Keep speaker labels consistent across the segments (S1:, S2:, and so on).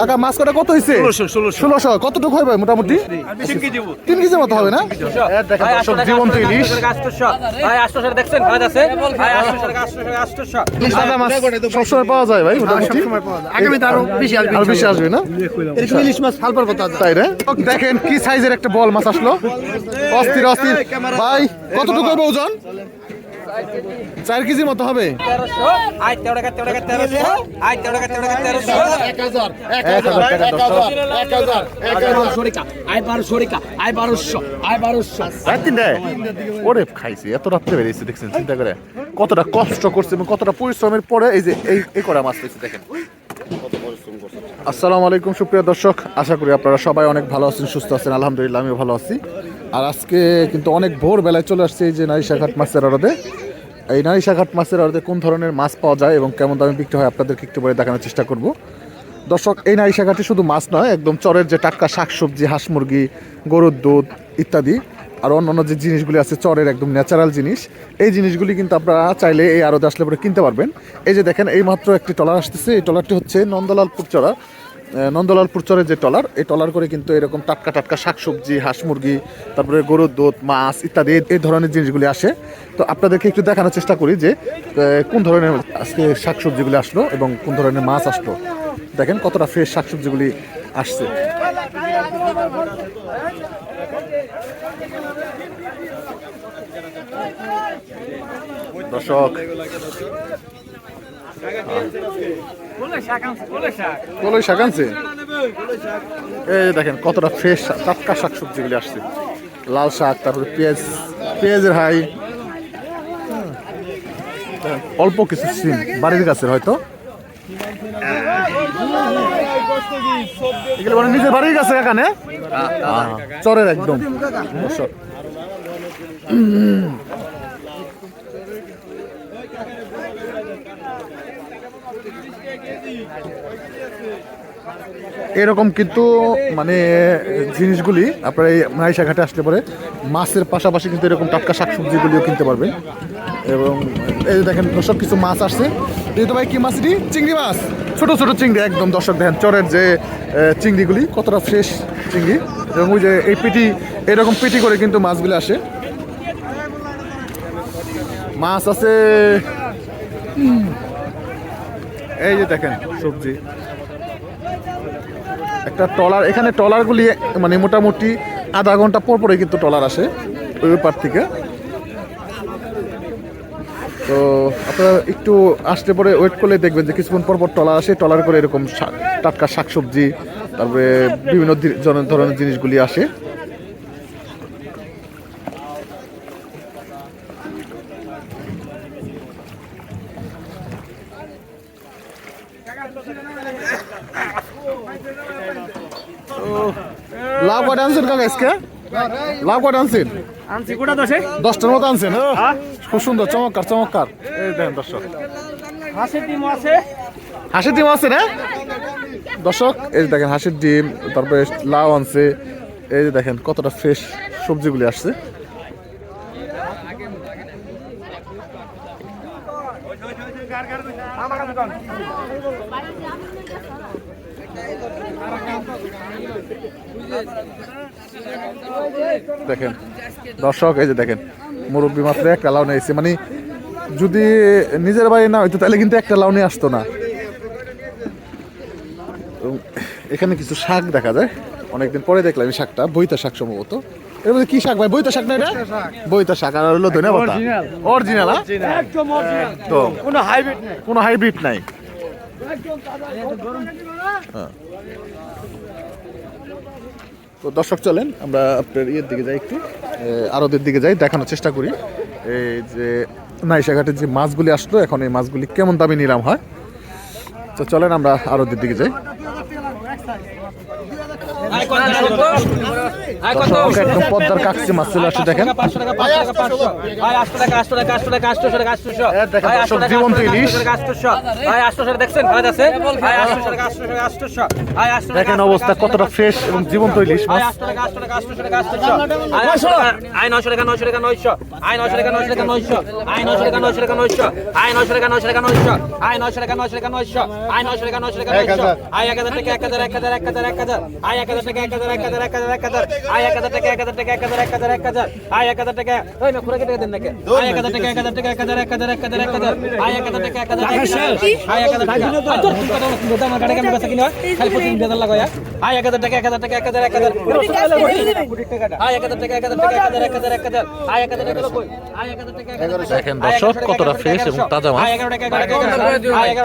S1: কাকা মাছ কটা কত হয়েছে ষোলোশো কতটুকু হবে মোটামুটি? তিন কেজি মতো হবে না? এই দেখেন দর্শক, জীবন্ত ইলিশ মাছ সবসময় পাওয়া যায় ভাই মোটামুটি।
S2: আরও বেশি আসবে
S1: আর বেশি আসবে না?
S2: এরকম ইলিশ মাছ ফালপার কথা আছে।
S1: তাই রে দেখেন কি সাইজের একটা বল মাছ আসলো। অস্থির অস্থির। ভাই কতটুকু হবে ওজন? চার কেজির মতো হবে ওরে খাইছি এত রাত্রে বেরিয়েছে দেখছেন চিন্তা করে কতটা কষ্ট করছে এবং কতটা পরিশ্রমের পরে এই যে এই করে মাছ পেয়েছে দেখেন আসসালামু আলাইকুম সুপ্রিয় দর্শক আশা করি আপনারা সবাই অনেক ভালো আছেন সুস্থ আছেন আলহামদুলিল্লাহ আমিও ভালো আছি আর আজকে কিন্তু অনেক ভোর বেলায় চলে আসছে এই যে নারিশাঘাট মাছের আড়তে। এই নারিশাঘাট মাছের আড়তে কোন ধরনের মাছ পাওয়া যায় এবং কেমন দামে বিক্রি হয় আপনাদেরকে একটু পরে দেখানোর চেষ্টা করব। দর্শক, এই নারিশাঘাটে শুধু মাছ নয়, একদম চরের যে টাটকা শাকসবজি হাঁস মুরগি, গরুর দুধ ইত্যাদি আর অন্যান্য যে জিনিসগুলি আছে, চরের একদম ন্যাচারাল জিনিস, এই জিনিসগুলি কিন্তু আপনারা চাইলে এই আরতে আসলে পরে কিনতে পারবেন। এই যে দেখেন এই মাত্র একটি টলার আসতেছে, এই টলারটি হচ্ছে নন্দলালপুর চড়া। নন্দলালপুর চরের যে টলার, এই টলার করে কিন্তু এরকম টাটকা টাটকা শাকসবজি, হাঁস মুরগি, তারপরে গরুর দুধ, মাছ ইত্যাদি, এই- ধরনের জিনিসগুলি আসে। তো আপনাদেরকে একটু দেখানোর চেষ্টা করি যে কোন ধরনের আজকে শাকসবজিগুলি আসলো এবং কোন ধরনের মাছ আসলো। দেখেন কতটা ফ্রেশ শাকসবজিগুলি আসছে। দর্শক কলই শাক আনছে? এই দেখেন কতটা ফ্রেশ টাটকা শাক সবজিগুলি আসছে। লাল শাক তারপরে পেঁয়াজ পেঁয়াজের হাই হ্যাঁ, অল্প কিছু সিম বাড়ির গাছের হয়তো। এগুলো মানে নিজের বাড়ির গাছে এখানে চরের একদম। এরকম কিন্তু মানে জিনিসগুলি আপনার এই ঘাটে আসলে পরে মাছের পাশাপাশি কিন্তু এরকম টাটকা শাকসবজিগুলিও কিনতে পারবেন। এবং এই যে দেখেন সব কিছু মাছ আসছে। এই তো ভাই, কি মাছ চিংড়ি মাছ। ছোট ছোট চিংড়ি, একদম, দর্শক, দেখেন, চরের যে চিংড়িগুলি, কতটা ফ্রেশ চিংড়ি। এবং ওই যে এই পেটি এরকম পেটি করে কিন্তু মাছগুলি আসে। মাছ আছে এই যে দেখেন, সবজি। একটা টলার এখানে টলারগুলি মানে মোটামুটি আধা ঘণ্টা পর পরে কিন্তু টলার আসে ওই পার থেকে। তো আপনারা একটু আসতে পরে ওয়েট করলে দেখবেন যে কিছুক্ষণ পর পর টলার আসে টলার করে এরকম টাটকা শাকসবজি, তারপরে বিভিন্ন ধরনের জিনিসগুলি আসে। লাভ কটা আনছেন কাকা আজকে? লাভ কটা আনছেন?
S3: আনছি কোটা দশে
S1: দশটার মতো আনছেন খুব সুন্দর চমৎকার চমৎকার। এই দেখেন দর্শক।
S3: হাঁসের ডিম আছে।
S1: হাঁসের ডিম আছে না দর্শক এই যে দেখেন হাঁসের ডিম তারপরে লাউ আনছে। এই যে দেখেন কতটা ফ্রেশ সবজিগুলি আসছে। দেখেন। দর্শক এই যে দেখেন মুরব্বী মাত্র একটা লাউ নিয়েছে মানে যদি নিজের বাড়ি না হইতো তাহলে কিন্তু একটা লাউ নিয়ে আসতো না। এখানে কিছু শাক দেখা যায়। অনেকদিন পরে দেখলাম এই শাকটা বইতা শাক সম্ভবত। এর মধ্যে কি শাক ভাই? বইতা শাক না এটা? বইতা শাক। আর হলো ধনে পাতা। অরিজিনাল
S3: একদম অরিজিনাল
S1: তো
S3: কোনো হাইব্রিড নেই।
S1: কোনো হাইব্রিড নাই। হ্যাঁ। তো দর্শক, চলেন, আমরা আপনার ইয়ের দিকে যাই একটু আরদের দিকে যাই, দেখানোর চেষ্টা করি। এই যে নাইশাঘাটের যে মাছগুলি আসলো, এখন এই মাছগুলি কেমন দামে নিলাম হয়? তো চলেন, আমরা আরদের দিকে যাই। একদম পদ্মার কাকসি মাছ চলে আসছে দেখেন জীবন্ত ইলিশ দেখেন অবস্থা কতটা ফ্রেশ এবং জীবন্ত ইলিশ মাছ
S3: আয় আয় নয়শো টাকা নয়শো টাকা নয়শো আয় নয়শো টাকা নয়শো টাকা নয়শো আয় নয়শো টাকা নয়শো টাকা নয়শো আয় নয়শো টাকা নয়শো এক হাজার টাকা এক এক হাজার এক হাজার এক হাজার আয় এক হাজার টাকা এক হাজার এক হাজার এক হাজার এক হাজার আয় এক হাজার টাকা এক হাজার টাকা এক হাজার এক হাজার এক হাজার আয় এক হাজার টাকা ওই না খুঁড়ে কেটে দেন নাকি আয় এক হাজার টাকা এক হাজার টাকা এক হাজার এক হাজার এক হাজার এক হাজার আয় এক হাজার টাকা এক হাজার এক হাজার আয় এক হাজার টাকা তোর কি কথা বলছিস দাম গাড়ি কেমন বেচা কিনা খালি প্রতিদিন বেজার লাগায়া আয় এক হাজার টাকা এক হাজার টাকা এক হাজার এক হাজার আয় এক হাজার টাকা এক হাজার টাকা এক হাজার এক হাজার এক হাজার আয় এক হাজার টাকা কই আয় এক হাজার টাকা
S1: দেখেন দর্শক কতটা ফ্রেশ এবং তাজা মাছ
S3: আয় এগারো টাকা টাকা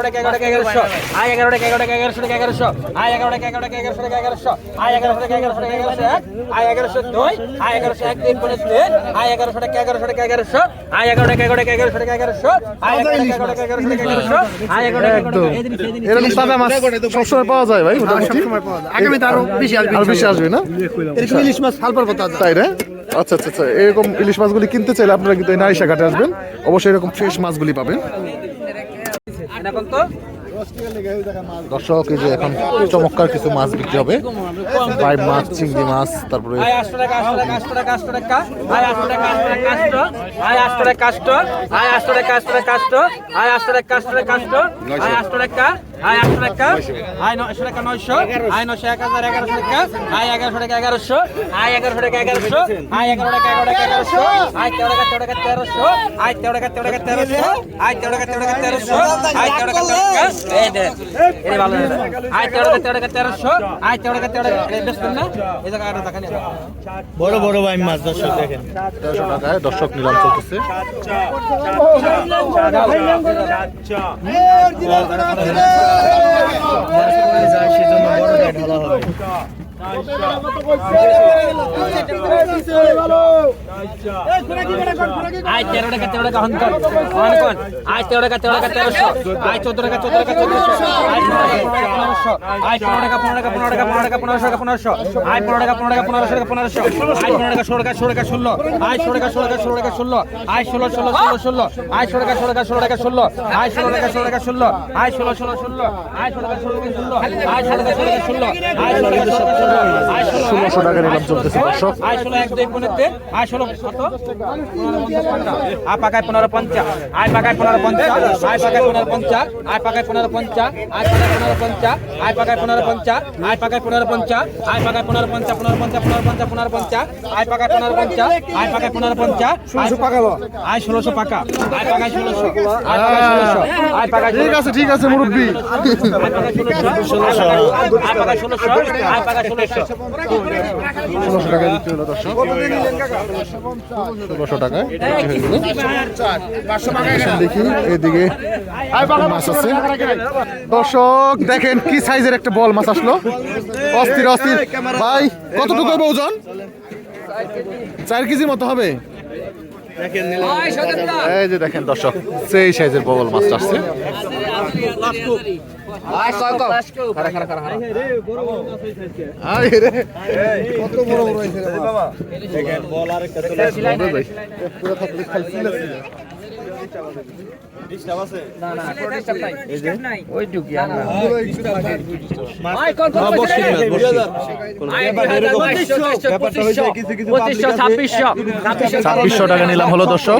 S3: টাকা টাকা এগারোশো আয় এগারো টাকা এগারো টাকা এগারোশো টাকা এগারোশো আয় এগারো টাকা এগারো টাকা এগারোশো টাকা এগারোশো আয় এগারোশো টাকা এগারোশো টাকা এগারোশো এক। আয় এগারোশো দুই আয় এগারোশো এক তিন পনেরো তিন। আয় এগারোশো টাকা এগারোশো টাকা এগারোশো। আয় এগারো টাকা এগারো টাকা এগারোশো টাকা এগারোশো। আয় এগারো টাকা এগারোশো টাকা এগারোশো। আয় এগারো টাকা
S1: একদম
S3: এই জিনিস এই জিনিস
S1: এরকম মাছ সবসময় পাওয়া যায় ভাই মোটামুটি
S2: আগামীতে আরও বেশি আসবে।
S1: আর বেশি আসবে না?
S2: এরকম ইলিশ মাছ
S1: তাই না? আচ্ছা আচ্ছা আচ্ছা এরকম ইলিশ মাছগুলি কিনতে চাইলে আপনারা কিন্তু এই নারিশা ঘাটে আসবেন। অবশ্যই এরকম ফ্রেশ মাছগুলি পাবেন।
S3: এখন তো
S1: দর্শক, এই যে এখন চমৎকার কিছু মাছ বিক্রি হবে। ফ্রাই মাছ, চিংড়ি মাছ, তারপরে
S3: আয় আটশো টাকা আটশো টাকা টাকা টাকা আয় আটশো টাকা টাকা আয় টাকা টাকা টাকা টাকা টাকা টাকা নয়শো টাকা নয়শো আয় নয়শো এক হাজার এগারোশো টাকা আয় এগারোশো টাকা এগারোশো আয় এগারোশো টাকা এগারোশো আয় এগারো টাকা এগারো টাকা এগারোশো আয় তেরো টাকা তেরো টাকা তেরোশো আয় তেরো টাকা তেরো টাকা তেরোশো আয় তেরো টাকা তেরো টাকা তেরোশো আয় তেরো টাকা তেরো টাকা এই দে এই ভালো আয় তেরো টাকা তেরো টাকা তেরোশো আয় তেরো টাকা তেরো টাকা এই বেশ না এই জায়গা আরও দেখা নিয়ে
S2: বড় বড় ভাই মাছ দর্শক দেখেন
S1: তেরোশো টাকায় দর্শক নিলাম চলতেছে
S2: সেজন্য বড়টাই ঢালা হবে।
S3: আয় তেরো টাকা তেরো টাকা হন্তন হনকন আয় তেরো টাকা তেরো টাকা তেরোশো আয় চোদ্দ টাকা চোদ্দ টাকা চোদ্দশো আয় পনেরো টাকা পনেরো টাকা পনেরো টাকা পনেরো টাকা পনেরো টাকা পনেরোশো আয় পনেরো টাকা পনেরো টাকা পনেরোশো টাকা পনেরোশো আয় পনেরো টাকা ষোলো টাকা ষোলো টাকা ষোলো আয় ষোলো টাকা ষোলো টাকা ষোলো টাকা ষোলো আয় ষোলো ষোলো ষোলো ষোলো আয় ষোলো টাকা ষোলো টাকা ষোলো টাকা ষোলো ষোলো টাকা ষোলো টাকা ষোলো ষোলো ষোলো ষোলো ষোলো টাকা ষোলো টাকা ষোলো ষোলো টাকা ষোলো টাকা ষোলো ষোলো টাকা ষোলো ষোলো
S1: ষোলোশো টাকা নিলাম চলতেছে দর্শক
S3: আয় ষোলো এক দুই পনেরো তিন আয় ষোলো কত আয় পাকায় পনেরো পঞ্চাশ আয় পাকায় পনেরো পঞ্চাশ আয় পাকায় পনেরো পঞ্চাশ আয় পাকায় পনেরো পঞ্চাশ আয় পাকায় পনেরো পঞ্চাশ আয় পাকায় পনেরো পঞ্চাশ আয় পাকায় পনেরো পঞ্চাশ আয় পাকায় পনেরো পঞ্চাশ পনেরো পঞ্চাশ পনেরো পঞ্চাশ পনেরো পঞ্চাশ আয় পাকায় পনেরো পঞ্চাশ আয় পাকায় পনেরো পঞ্চাশ ষোলোশো পাকালো আয় ষোলোশো পাকা আয় পাকায় ষোলোশো আয় পাকায় ষোলোশো আয় পাকায়
S1: ঠিক আছে ঠিক আছে মুরব্বী
S3: আয় পাকায় ষোলোশো আয় পাকায় ষোলোশো
S1: ষোলোশো বিক্রি হলো দর্শক ষোলোশো টাকায় দেখি এদিকে মাছ আছে। দর্শক দেখেন কি সাইজের একটা বল মাছ আসলো। অস্থির অস্থির। ভাই কতটুকু হবে ওজন? চার কেজির মতো হবে। এই যে দেখেন দর্শক সেই সাইজের বল মাছ আসছে। আয় কয় কয়? খারা খারা খারা খারা কত বড় বড় হইছে রে খাইছিল ছাব্বিশশো টাকা নিলাম হলো দর্শক?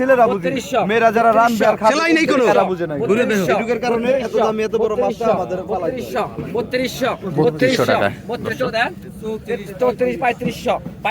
S4: ছেলেরা বুঝে। মেয়েরা যারা রানবে আর খাবে এরা বুঝে না এটুকের কারণে এত দামি এত বড় মাছটা আমাদের পালাই
S3: বত্রিশশো। বত্রিশশো। দেন। চৌত্রিশ পঁয়ত্রিশশো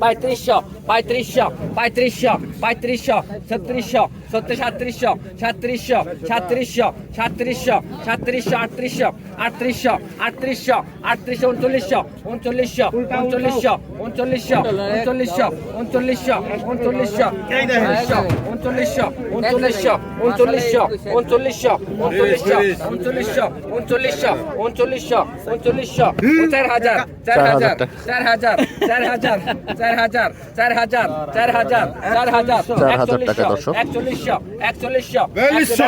S3: পঁয়ত্রিশশো পঁয়ত্রিশশো পঁয়ত্রিশশো পঁয়ত্রিশশো ছত্রিশশো ছত্রিশ সাতত্রিশশো সাতত্রিশশো সাতত্রিশশো সাতত্রিশশো সাতত্রিশশো আটত্রিশশো আটত্রিশশো আটত্রিশশো আটত্রিশশো উনচল্লিশশো উনচল্লিশশো উনচল্লিশশো উনচল্লিশশো উনচল্লিশশো উনচল্লিশশো উনচল্লিশশো উনচল্লিশশো উনচল্লিশশো উনচল্লিশশো উনচল্লিশশো উনচল্লিশশো উনচল্লিশশো উনচল্লিশশো উনচল্লিশশো উনচল্লিশশো চার হাজার চার হাজার চার হাজার চার হাজার চার হাজার চার হাজার চার হাজার চার হাজার
S1: দর্শক।
S3: একচল্লিশশো একচল্লিশশো বিয়াল্লিশশো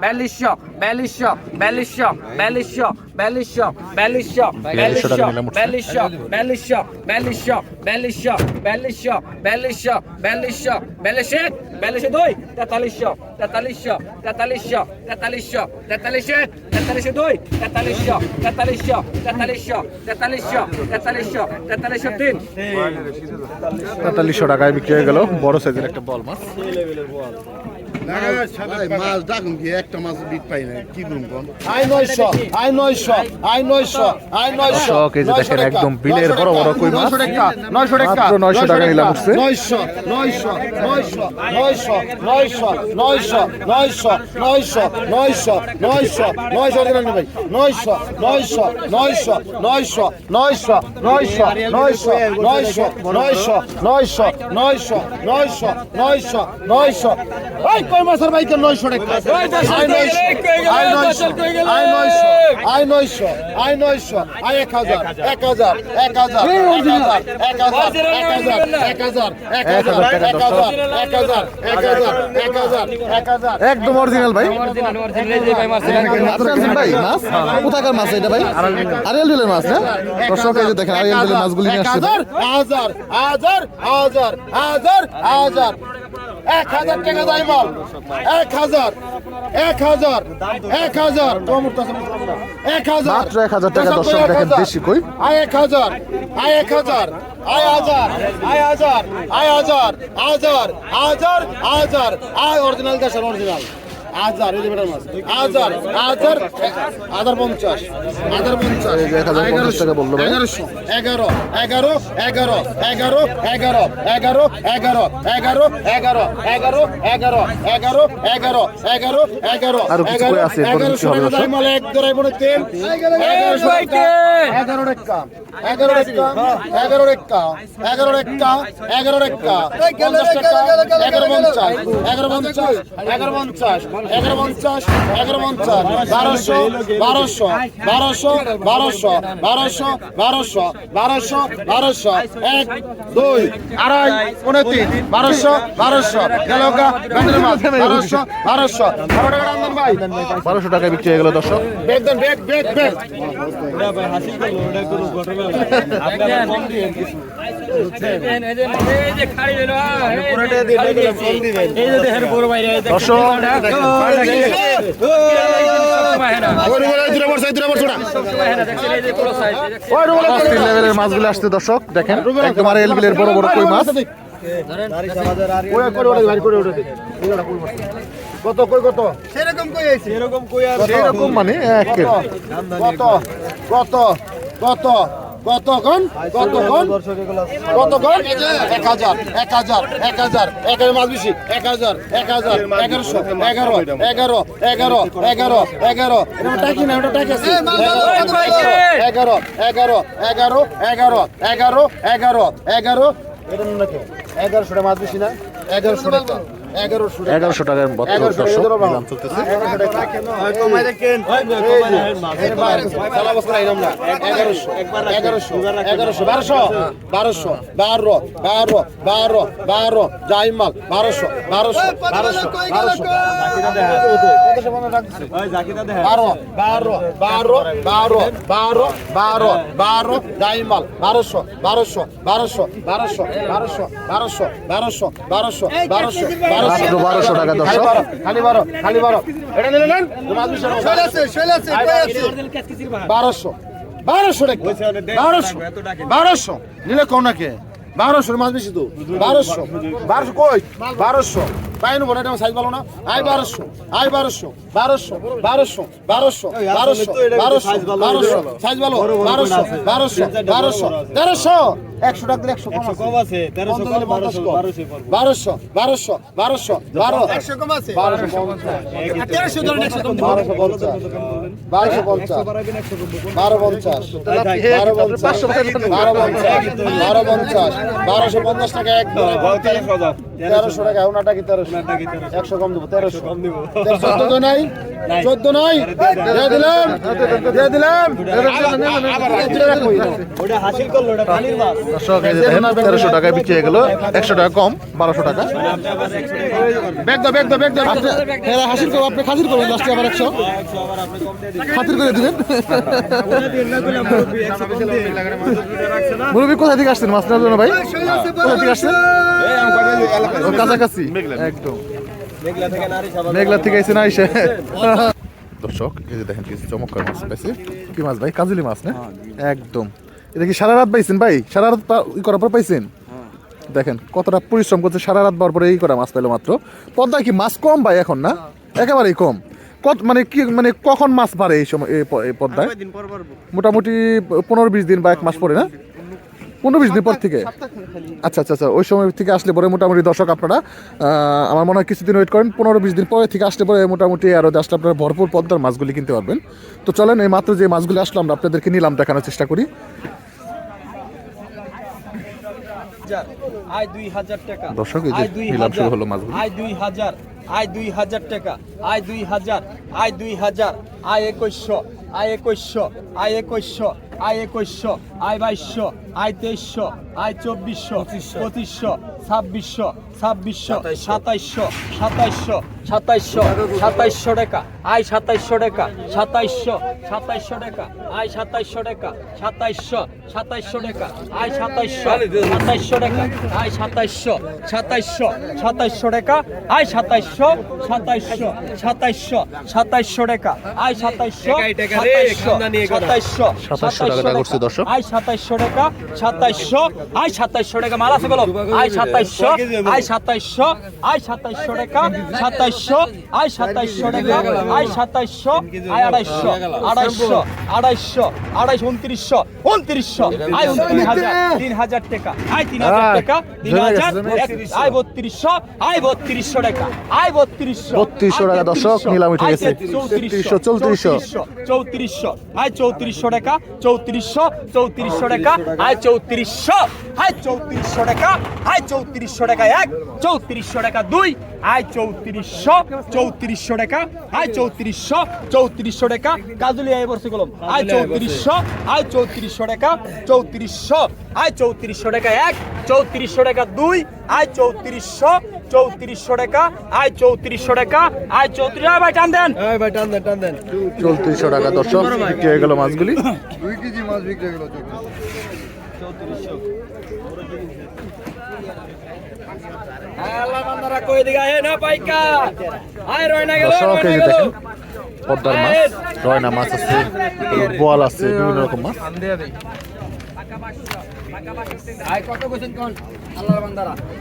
S3: বিয়াল্লিশশো বিয়াল্লিশশো বিয়াল্লিশশো বিয়াল্লিশশো বিয়াল্লিশশো বিয়াল্লিশশো
S1: বিয়াল্লিশশো।
S3: বিয়াল্লিশশো বিয়াল্লিশশো বিয়াল্লিশশো বিয়াল্লিশশো বিয়াল্লিশশো বিয়াল্লিশশো বিয়াল্লিশশো এক বিয়াল্লিশশো দুই তেতাল্লিশশো তেতাল্লিশশো তেতাল্লিশশো তেতাল্লিশশো তেতাল্লিশ এক তেতাল্লিশশো দুই তেতাল্লিশশো তেতাল্লিশশো তেতাল্লিশশো তেতাল্লিশশো তেতাল্লিশশো তেতাল্লিশশো তিন
S1: তেতাল্লিশশো টাকায় বিক্রি হয়ে গেল। বড় সাইজের একটা বল মাছ।
S5: মাছ ডাকুন কি একটা মাছ বিট পাই না কি করুন কোন
S4: আই নয়শো আই নয়শো আই নয়শো আই নয়শো
S1: নয়শো কেজি দেখেন একদম বিলের বড় বড় কই মাছ
S4: নয়শো টাকা নয়শো টাকা
S1: নয়শো নিলাম উঠছে
S4: নয়শো নয়শো নয়শো নয়শো নয়শো নয়শো নয়শো নয়শো নয়শো নয়শো নয়শো ভাই নয়শো নয়শো নয়শো নয়শো নয়শো নয়শো নয়শো নয়শো নয়শো নয়শো নয়শো নয়শো নয়শো নয়শো এই মাছের ভাই কেন নয়শো টাকা আই নয়শো আই নয়শো আই এক হাজার এক হাজার এক হাজার এক হাজার এক হাজার এক হাজার এক হাজার এক হাজার এক হাজার এক হাজার এক হাজার এক হাজার
S1: একদম অরিজিনাল ভাই ভাই মাছ কোথাকার মাছ এটা ভাই আরিয়াল বিলের মাছ না দর্শক এই যে দেখেন আরিয়াল বিলের মাছগুলি নিয়ে আসছে ভাই।
S4: হাজার হাজার হাজার হাজার হাজার এক হাজার টাকা দায় মাল। এক হাজার। এক হাজার। এক হাজার। এক হাজার।
S1: মাত্র 1000 টাকা দর্শক দেখেন দেশি কই।
S4: আয় এক হাজার। আয় এক হাজার। আয় হাজার। আয় হাজার। আয় হাজার। হাজার। হাজার। হাজার। আয় অরিজিনাল দেশের অরিজিনাল। হাজার এই যে বেটার মাছ হাজার হাজার হাজার পঞ্চাশ হাজার পঞ্চাশ
S1: এই যে 1050 টাকা বলল ভাই।
S4: এগারোশো এগারো এগারো এগারো এগারো এগারো এগারো এগারো এগারো এগারো এগারো এগারো এগারো এগারো এগারো এগারো
S1: এরপর
S4: এগারোশো টাকা দাম হলে এক দরাই পড়ে তেল এগারোশো এগারো টাকা এগারো টাকা এগারো টাকা এগারো টাকা এগারো টাকা পঞ্চাশ টাকা এগারো পঞ্চাশ এগারো পঞ্চাশ এগারো পঞ্চাশ এগারো পঞ্চাশ এগারো পঞ্চাশ বারোশো বারোশো বারোশো বারোশো বারোশো বারোশো বারোশো বারোশো এক দুই আড়াই পনেরো তিন বারোশো বারোশো গেলগা বেতনের বারোশো বারোশো। টাকা
S1: বিক্রি হয়ে গেল দর্শক। দর্শক। মাছগুলো আসছে দর্শক দেখেন একদম আর এলবিলের বড় বড় কই মাছ।
S4: কত কই কত?
S5: সেরকম কই আছে? সেরকম কই আছে
S1: সেরকম মানে
S4: কত? কত? কত? কত কোন কত কোন কত এক হাজার এক হাজার এক হাজার এগারো মাছ বেশি এক হাজার এক হাজার এগারোশো এগারো এগারো এগারো এগারো এগারো। টাকি না ওটা টাকি আছে। এগারো এগারো এগারো এগারো এগারো এগারো এগারো এটা নাকি এগারোশো টাকা মাছ বেশি না এগারোশো টাকা এগারোশো টাকা
S1: এগারোশো টাকার বত্তর দর্শক দাম চলতেছে
S4: বারোশো বারোশো বারো বারো বারো বারো জাইমাল বারোশো বারোশো বারোশো বারোশো বারো বারো বারো বারো বারো বারো বারো জাইমাল বারোশো বারোশো বারোশো বারোশো বারোশো বারোশো বারোশো বারোশো বারোশো
S1: মাত্র বারোশো টাকা দর্শক।
S4: বারোশো। বারোশো বারোশো। বারোশো। নিলে কোনাকে? বারোশোর মাছ বেশি তো। বারোশো। বারোশো কই? বারোশো। তাই নেব এটা সাইজ ভালো না। আই বারোশো আই বারোশো বারোশো বারোশো বারোশো বারোশো বারোশো বারোশো সাইজ ভালো বারোশো বারোশো বারোশো তেরোশো। একশো টাকা দিলে একশো কম আছে। বারোশো বারোশো বারোশো বারো।
S5: একশো কম আছে।
S4: বারোশো
S5: তেরোশো ধরুন একশো কম
S4: বারোশো পঞ্চাশ। বারোশো পঞ্চাশ। বারো পঞ্চাশ বারো পঞ্চাশ। বারো পঞ্চাশ। বারো পঞ্চাশ। বারোশো পঞ্চাশ। টাকা এক তেরোশো টাকা ওনাটা কি তেরোশো? একশো কম দেবো তেরোশো। চোদ্দ তো নাই। চোদ্দ নাই। দিয়ে দিলাম। দিয়ে দিলাম।
S1: তেরোশো টাকায় বিক্রি হয়ে গেল। একশো টাকা কম বারোশো টাকা। হাসিল করব আপনি খাসির করবেন লাস্টে আবার একশো। খাতির করে দিবেন। মুরব্বী কোথা থেকে আসছেন? মাছ নেওয়ার জন্য ভাই? কোথা থেকে আসছেন? কাছাকাছি। একদম। মেঘলা থেকে এসে না এসে দর্শক এই যে দেখেন কিছু চমৎকার মাছ পাইছি। কি মাছ ভাই? কাজলি মাছ না? একদম। এটা কি সারা রাত পাইছেন ভাই? সারা রাত ই করার পর পাইছেন? দেখেন কতটা পরিশ্রম করছে সারা রাত বার পরে এই করা মাছ পেল মাত্র। পদ্মায় কি মাছ কম ভাই এখন না? একেবারেই কম। কত মানে কি মানে কখন মাছ বাড়ে এই সময় এই পদ্মায়? মোটামুটি পনেরো বিশ দিন বা এক মাস পরে না? পনেরো বিশ দিন পর থেকে? আচ্ছা আচ্ছা আচ্ছা ওই সময় থেকে আসলে পরে মোটামুটি দর্শক আপনারা আমার মনে হয় কিছুদিন ওয়েট করেন পনেরো বিশ দিন পরে থেকে আসলে পরে মোটামুটি আরও আসলে আপনারা ভরপুর পদ্মার মাছগুলি কিনতে পারবেন। তো চলেন এই মাত্র যে মাছগুলি আসলো আমরা আপনাদেরকে নিলাম দেখানোর চেষ্টা করি। দর্শক, এই যে
S3: দুই
S1: নিলাম শুরু
S3: হাজার।
S1: হলো মাছগুলো।
S3: আয় দুই হাজার টাকা আয় দুই হাজার আয় দুই হাজার আয় একুশশো আয় একুশশো আয় একুশশো আয় একুশশো আয় বাইশশো আয় তেইশশো আয় চব্বিশশো পঁচিশশো। ছাব্বিশশো ছাব্বিশশো সাতাইশশো সাতাইশশো সাতাইশশো সাতাইশশো টাকা আয় সাতাইশশো টাকা সাতাইশশো সাতাইশশো টাকা আয় সাতাইশশো টাকা সাতাইশশো সাতাইশশো টাকা আয় সাতাইশশো সাতাইশশো টাকা আয় সাতাইশশো সাতাইশশো সাতাইশশো টাকা আয় সাতাইশশো। সাতাইশশো সাতাইশশো সাতাইশশো টাকা। আয় সাতাইশশো সাতাইশশো সাতাইশশো
S1: সাতাইশশো টাকা করছে দর্শক।
S3: আয় সাতাইশশো টাকা সাতাইশশো আয় সাতাইশশো টাকা মাল আছে বলো। আয় সাতাইশশো আয় সাতাইশশো আয় সাতাইশশো টাকা সাতাইশশো আয় সাতাইশশো টাকা আয় সাতাইশশো আয় আড়াইশো আড়াইশো আড়াইশো আড়াইশো উনত্রিশশো উনত্রিশশো। আয় উনত্রিশ হাজার তিন হাজার টাকা। আয় তিন হাজার টাকা তিন হাজার আয় বত্রিশশো আয় বত্রিশশো টাকা। আয় বত্রিশশো।
S1: 3200 টাকা দর্শক, নিলাম উঠে গেছে।
S3: 3300
S1: চৌত্রিশশো।
S3: চৌত্রিশশো। আয় চৌত্রিশশো টাকা চৌত্রিশশো চৌত্রিশশো টাকা আয় চৌত্রিশশো। আয় চৌত্রিশশো টাকা আয় চৌত্রিশশো টাকা এক চৌত্রিশশো টাকা দুই আয় চৌত্রিশশো চৌত্রিশশো টাকা আয় চৌত্রিশশো চৌত্রিশশো টাকা। কাজুলি আয় বর্ষে কলম। আয় চৌত্রিশশো আয় চৌত্রিশশো টাকা চৌত্রিশশো আয় চৌত্রিশশো টাকা এক চৌত্রিশশো টাকা দুই আয় চৌত্রিশশো চৌত্রিশশো টাকা আয় চৌত্রিশশো টাকা আয় চৌত্রিশ ভাই টান দেন। ভাই টান দেন টান দেন।
S1: চৌত্রিশশো টাকা দর্শক বিক্রি হয়ে গেল মাছগুলি।
S5: দুই কেজি মাছ বিক্রি হয়ে গেল
S1: মাছ রয়না মাছ আছে বোয়াল আছে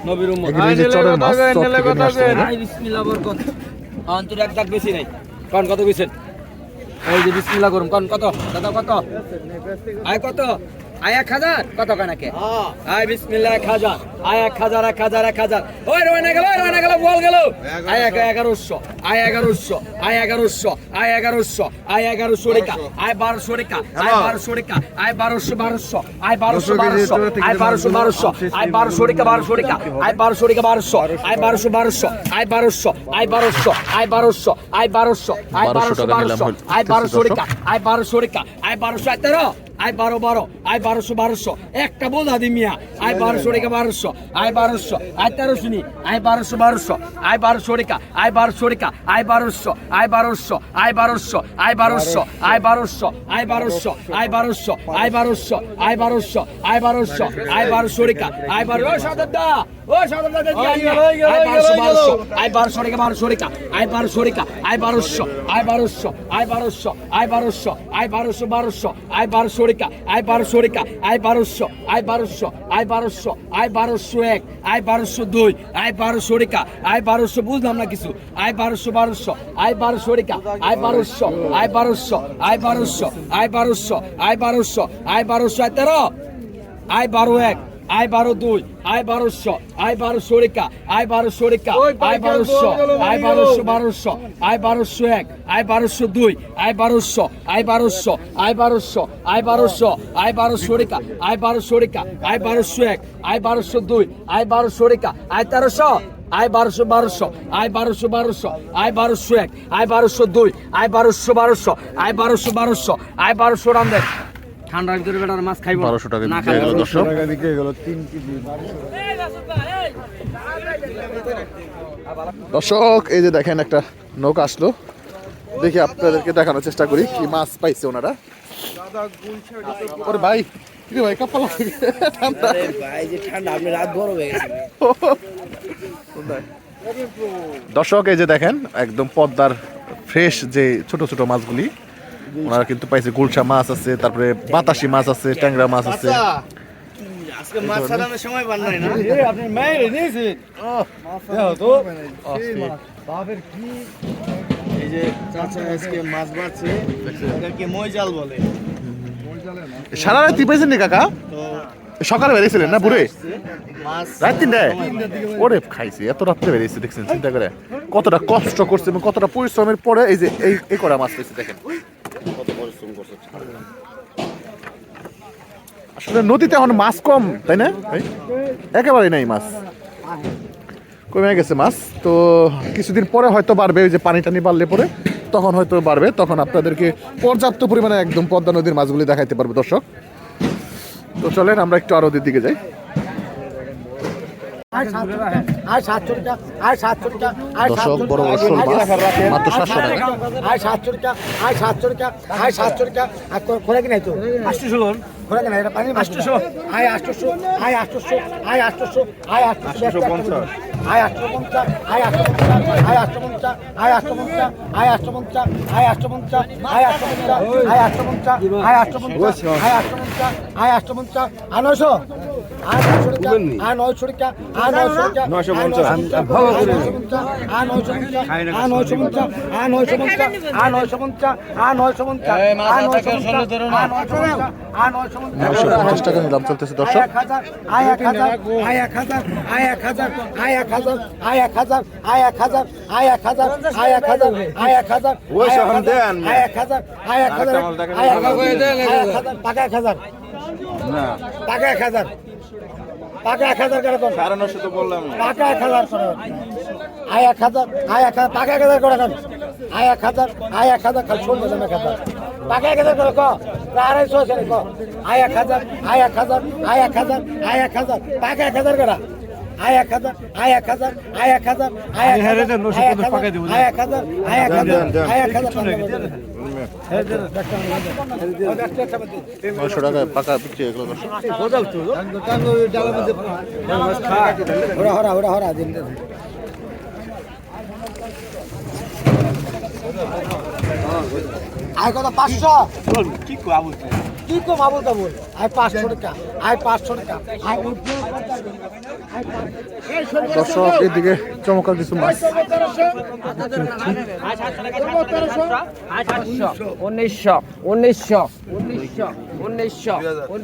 S3: নবীর উম্মত।
S1: এগুলো যে চরের মাছ চর থেকে নিয়ে আসতে হবে।
S3: বিসমিল্লাহ বরকত। অন্তর এক দাগ বেশি নাই। কোন কত কইছেন? এই যে বিসমিল্লাহ করুন কোন কত? কত কত? আয় কত? আয় এক হাজার? কত কানাকে আয় বিসমিল্লাহ এক হাজার। আয় এক হাজার এক হাজার এক হাজার। ওই রোনা গেল ওই রোনা গেল বল গেল। আয় এক এগারোশো। আয় এগারোশো আয় এগারোশো আয় এগারোশো আয় এগারোশো রেখা আয় বারোশো রেখা আয় বারোশো রেখা আয় বারোশো বারোশো আয় বারোশো বারোশো আয় বারোশো বারোশো আয় বারোশো রেখা বারোশো রেখা আয় বারোশো রেখা বারোশো আয় বারোশো বারোশো আয় বারোশো আয় বারোশো আয় বারোশো আয় বারোশো আয়
S1: 1200
S3: বারোশো বারোশো আয় বারোশো। রেখা আয় বারোশো রেখা আয় বারোশো আয় তেরো আয় বারো বারো আয় বারোশো বারোশো একটা বোঝা দি মিয়া আয় বারোশো রেখা বারোশো আয় বারোশো আয় তেরোশো নি আয় বারোশো বারোশো আয় বারোশো রেখা আয় বারোশো রেখা আয় বারোশো আয় বারোশো আয় বারোশো আয় বারোশো আয় বারোশো আয় বারোশো আয় বারোশো আয় বারোশো আয় বারোশো আয় বারোশো আয় বারোশো রেখা আয় বারোশো বারোশো আয় বারোশো রেখা বারোশো রেখা আয় বারোশো রেখা আয় বারোশো আয় বারোশো আয় বারোশো আয় বারোশো আয় বারোশো বারোশো আয় বারোশো রেখা আয় বারোশো রেখা আয় বারোশো আয় বারোশো আয় বারোশো আয় বারোশো এক আয় বারোশো দুই আয় বারোশো রেখা আয় বারোশো বুঝলাম না কিছু আয় বারোশো বারোশো আয় বারোশো রেখা আয় বারোশো আয় বারোশো আয় বারোশো আয় বারোশো আয় বারোশো আয় বারোশো আয় তেরো আয় বারো এক আয় বারো দুই আয় বারোশো আয় বারোশো রেখা আয় বারোশো রেখা আয় বারোশো আয় বারোশো বারোশো আয় বারোশো এক আয় বারোশো দুই আয় বারোশো আয় বারোশো আয় বারোশো আয় বারোশো আয় বারোশো রেখা আয় বারোশো রেখা আয় বারোশো এক আয় বারোশো দুই আয় বারোশো রেখা আয় তেরোশো আয় বারোশো বারোশো আয় বারোশো বারোশো আয় বারোশো এক আয় বারোশো দুই আয় বারোশো বারোশো আয় বারোশো বারোশো আয় বারোশো রান্ধে ঠান্ডার ভিতরে বেটার মাছ খাইব।
S1: বারোশো টাকা
S3: না
S1: হয়ে
S3: খাইব
S1: দর্শক।
S5: বিক্রি গেল তিন কেজি
S1: দর্শক এই যে দেখেন একটা নৌকা আসলো। দেখি আপনাদেরকে দেখানোর চেষ্টা করি কি মাছ পাইছে ওনারা। ওরে ভাই কি ভাই কপাল ঠান্ডা। দর্শক এই যে দেখেন একদম পদ্মার ফ্রেশ যে ছোট ছোট মাছগুলি। ওনারা কিন্তু পাইছে গুলশা মাছ আছে তারপরে বাতাসি মাছ আছে ট্যাংরা মাছ আছে।
S2: আজকে মাছ ছাড়ানোর সময় পান নাই না? এই যে চাচা আজকে মাছ মারছে এটাকে মই জাল বলে।
S1: সারা রাত পাইছেন নি কাকা? সকালে বেরিয়েছিলেন না বুড়ে?
S2: মাছ
S1: রাত তিনটায়? ওরে খাইছি এত রাত্রে বেরিয়েছে দেখছেন চিন্তা করে। কতটা কষ্ট করছে এবং কতটা পরিশ্রমের পরে এই যে এই এই করা মাছ পেয়েছে দেখেন। নদীতে এখন মাছ কম, তাই না? একেবারেই নাই মাছ। কমে গেছে মাছ। তো কিছুদিন পরে হয়তো বাড়বে, ওই যে পানি টানি বাড়লে পরে। তখন হয়তো বাড়বে। তখন আপনাদেরকে পর্যাপ্ত পরিমাণে একদম পদ্মা নদীর মাছগুলি দেখাইতে পারবে, দর্শক। তো চলেন, আমরা একটু আরও দিকে যাই
S6: আয় সাতশো টাকা আয় সাতশো টাকা আয়
S1: দর্শক বড় বড় শোল মাছ মাত্র সাতশো টাকা
S6: আয় সাতশো টাকা আয় সাতশো টাকা আয় সাতশো টাকা আর খোরা কি নাই তো
S2: ষোলন
S6: খোরা কি নাই এটা পানি আটশোশো আয় আটশোশো আয় আটশোশো আয় আটশোশো আয় আটশোশো আয় আটশো পঞ্চাশ আয় আটশো পঞ্চাশ আয় আটশো পঞ্চাশ আয় আটশো পঞ্চাশ আয় আটশো পঞ্চাশ আয় আটশো পঞ্চাশ আয় আটশো পঞ্চাশ আয় আটশো পঞ্চাশ আয় আটশো পঞ্চাশ আয় আটশো পঞ্চাশ আয় নয়শো আয় নয়শো টাকা আয় নয়শো টাকা আয় নয়শো টাকা নয়শো পঞ্চাশ আয় নয়শো আয় নয়শো পঞ্চাশ আয় নয়শো পঞ্চাশ আয় নয়শো পঞ্চাশ আয় নয়শো পঞ্চাশ আয় নয়শো পঞ্চাশ আয় নয়শো পঞ্চাশ আয় নয়শো পঞ্চাশ
S1: নয়শো পঞ্চাশ টাকা নিলাম চলতেছে দর্শক
S6: আয় এক হাজার আয় এক হাজার আয় এক হাজার আয় এক হাজার আয় এক হাজার আয় এক হাজার আয় এক হাজার আয় এক হাজার আয় এক হাজার আয় এক হাজার আয় এক হাজার আয় এক হাজার টাকা এক হাজার টাকা এক হাজার টাকা এক হাজার করে কোন সাড়ে নশো তো বললাম। টাকা এক হাজার করে আয় এক হাজার আয় এক হাজার টাকা এক হাজার করে কোন আয় এক হাজার আয় এক হাজার খালি শুনবে এক হাজার। টাকা এক হাজার করে ক? আড়াইশো আছে ক। আয় এক হাজার আয় এক হাজার আয় এক হাজার আয় এক হাজার টাকা এক হাজার করে। আয় এক হাজার আয় এক হাজার আয় এক হাজার আয় এক হাজার আয় এক হাজার আয় এক হাজার আয় এক হাজার
S1: নয়শো টাকা পাকা বিক্রি
S6: এগুলো কত পাঁচশো?
S2: কি কয়া
S6: কি কম আবল তাবল আয় পাঁচশো টাকা আয় পাঁচশো টাকা আয়
S1: দর্শক এদিকে চমৎকার কিছু মাছ।
S7: উনিশশো উনিশশো উনিশশো উনিশশো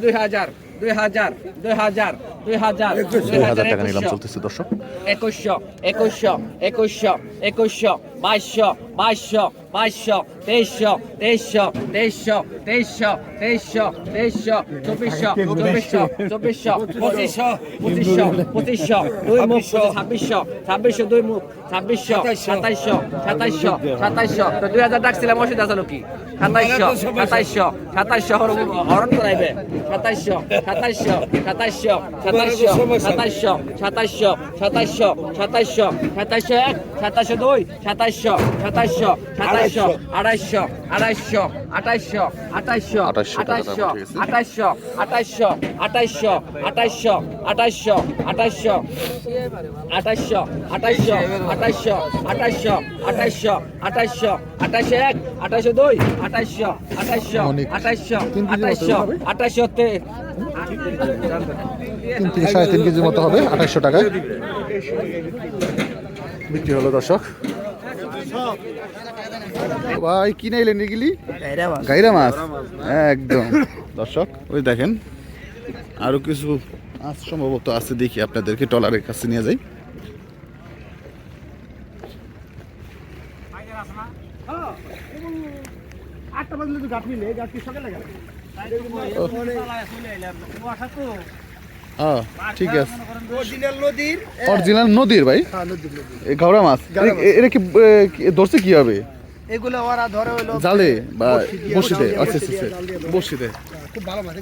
S7: দুই হাজার দুই হাজার দুই হাজার দুই হাজার
S1: দুই হাজার টাকা নিলাম চলতেছে দর্শক।
S7: একুশশো একুশশো একুশশো একুশশো বাইশশো বাইশশো বাইশশো তেইশশো তেইশশো তেইশশো তেইশশো তেইশশো তেইশশো চব্বিশশো চব্বিশশো চব্বিশশো পঁচিশশো পঁচিশশো পঁচিশশো দুই মুখ ছাব্বিশশো ছাব্বিশশো দুই মুখ ছাব্বিশশো সাতাইশশো সাতাইশশো সাতাইশশো তো দুই হাজার ডাকছিলাম অসুবিধা আছে কি সাতাইশশো সাতাইশশো সাতাইশশো হরণ হরণ করাইবে সাতাইশশো সাতাইশশো সাতাইশশো সাতাইশশো সাতাইশশো সাতাইশশো সাতাইশশো সাতাইশশো সাতাইশশো এক সাতাইশশো দুই সাতাইশশো সাতাইশশো সাতাইশশো আড়াইশশো আড়াইশশো আঠাইশশো আঠাইশশো
S1: 2800 টাকা দাম
S7: আঠাইশশো
S1: উঠে গেছে।
S7: আঠাইশশো আঠাইশশো আঠাইশশো আঠাইশশো আঠাইশশো আঠাইশশো আঠাইশশো আঠাইশশো আঠাইশশো আঠাইশশো আঠাইশশো আঠাইশশো এক দুই? আঠাইশো তে
S1: তিন থেকে সাড়ে তিন কেজির মতো হবে আঠাশশো টাকায় বিক্রি হলো দর্শক ভাই কি নাইলেন এগুলি? গাইরা মাছ। একদম। দর্শক ওই দেখেন আরও কিছু মাছ সম্ভবত আছে দেখি আপনাদেরকে টলারের কাছে নিয়ে যাই।
S6: আটটা বাজলে তো গাছ মিলে গাছ কি সকালে গেল
S1: হ্যাঁ ঠিক আছে
S2: অরিজিনাল নদীর।
S1: ভাই এই ঘাওড়া মাছ। এটা কি কি- ধরছে কি হবে
S2: এগুলো ওরা ধরে হইল
S1: জালে বা বসিতে আচ্ছা আচ্ছা আচ্ছা বসিতে
S6: খুব ভালো মাছ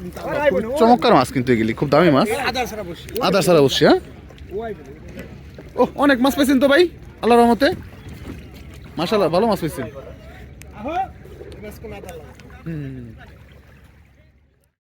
S1: চমৎকার মাছ কিন্তু এগুলি খুব দামি মাছ।
S6: আদার সারা বসি
S1: হ্যাঁ? ও অনেক মাছ পাইছেন তো ভাই আল্লাহ রহমতে। মাশাল্লাহ ভালো মাছ পাইছেন। হুম।